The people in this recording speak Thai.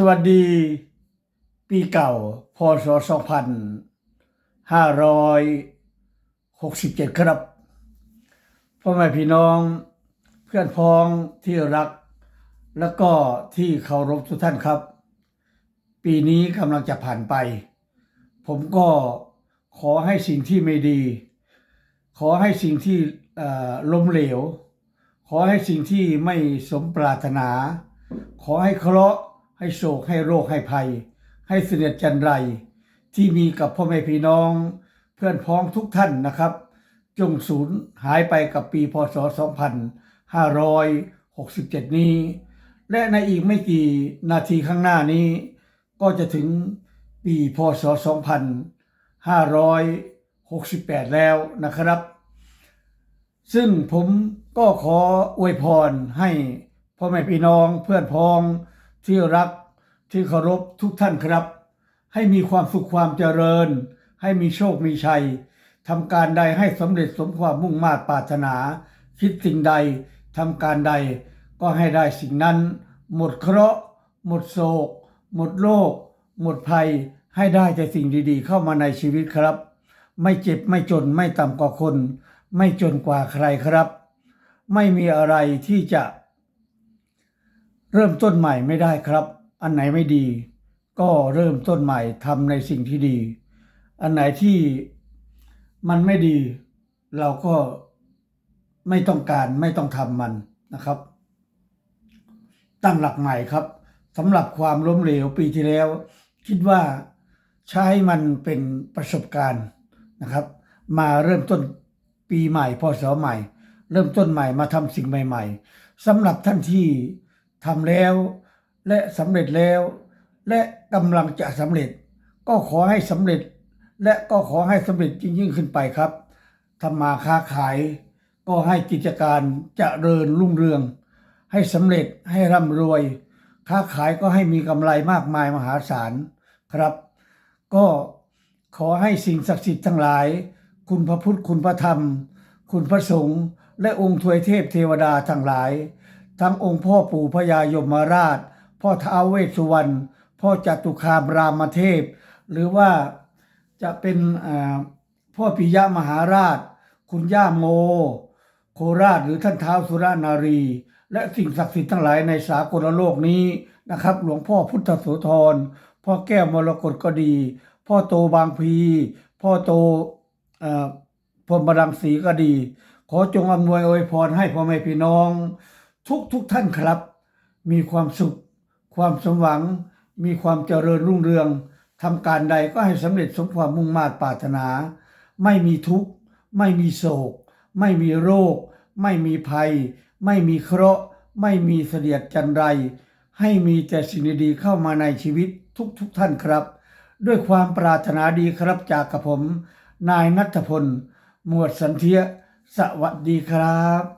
สวัสดีปีเก่า พศ 2567 ครับ พ่อแม่พี่น้องเพื่อนพ้องที่รัก และก็ที่เคารพทุกท่านครับ ปีนี้กำลังจะผ่านไป ผมก็ขอให้สิ่งที่ไม่ดี ขอให้สิ่งที่ล้มเหลว ขอให้สิ่งที่ไม่สมปรารถนา ขอให้เคราะห์ ให้โศกให้โรคให้ภัย ให้เสด็จจันไร ที่มีกับพ่อแม่พี่น้อง เพื่อนพ้องทุกท่านนะครับ จงสูญหายไปกับปีพศ 2567 นี้ และในอีกไม่กี่นาทีข้างหน้านี้ ก็จะถึงปีพศ 2568 แล้วนะครับ ซึ่งผมก็ขออวยพรให้พ่อแม่พี่น้องเพื่อนพ้อง ที่รักที่เคารพทุกท่านครับ ให้มีความสุขความเจริญ ให้มีโชคมีชัยทำการใดให้สำเร็จสมความมุ่งมา่ปรารถนา คิดสิ่งใดทำการใดก็ให้ได้สิ่งนั้น หมดเคราะห์หมดโศก หมดโรคหมดภัย ให้ได้แต่สิ่งดีๆ เข้ามาในชีวิตครับ ไม่เจ็บไม่จนไม่ต่ำกว่าคน ไม่จนกว่าใครครับ ไม่มีอะไรที่จะ เริ่มต้นใหม่ไม่ได้ครับ อันไหนไม่ดี ก็เริ่มต้นใหม่ทำในสิ่งที่ดี อันไหนที่มันไม่ดี เราก็ไม่ต้องการไม่ต้องทำมันนะครับ ตั้งหลักใหม่ครับสำหรับความล้มเหลวปีที่แล้ว คิดว่าใช้มันเป็นประสบการณ์นะครับ มาเริ่มต้นปีใหม่พศใหม่ เริ่มต้นใหม่มาทำสิ่งใหม่ ๆสำหรับท่านที่ ทำแล้ว และสำเร็จแล้ว และกำลังจะสำเร็จ ก็ขอให้สำเร็จ และก็ขอให้สำเร็จยิ่งๆขึ้นไปครับทำมาค้าขาย ก็ให้กิจการจะเริญรุ่งเรือง ให้สำเร็จให้ร่ำรวย ค้าขายก็ให้มีกำไรมากมายมหาศาลครับ ก็ขอให้สิ่งศักดิ์สิทธิ์ทั้งหลาย คุณพระพุทธคุณพระธรรม คุณพระสงฆ์และองค์ทวยเทพเทวดาทั้งหลาย ทั้งองค์พ่อปู่พญายมราช พ่อท้าวเวสสุวรรณพ่อจตุคามรามเทพ หรือว่าจะเป็นพ่อปิยมหาราช คุณย่าโม โคราชหรือท่านท้าวสุรานารี และสิ่งศักดิ์สิทธิ์ทั้งหลายในสากลโลกนี้นะครับ หลวงพ่อพุทธโสธรพ่อแก้วมรกตก็ดี พ่อโตบางพี พ่อโตพรหมรังสีก็ดี ขอจงอำนวยอวยพรให้พ่อแม่พี่น้อง ทุกทุกท่านครับ มีความสุข ความสมหวัง มีความเจริญรุ่งเรืองทำการใดก็ให้สำเร็จสมความมุ่งมา่ปรารถนา ไม่มีทุกข์ ไม่มีโศก ไม่มีโรค ไม่มีภัย ไม่มีเคราะห์ ไม่มีเสดียดจันไร ให้มีแต่สิ่งดีๆเข้ามาในชีวิตทุกๆทท่านครับ ด้วยความปรารถนาดีครับจากกับผม นายนัทพล หมวดสันเทีย สวัสดีครับ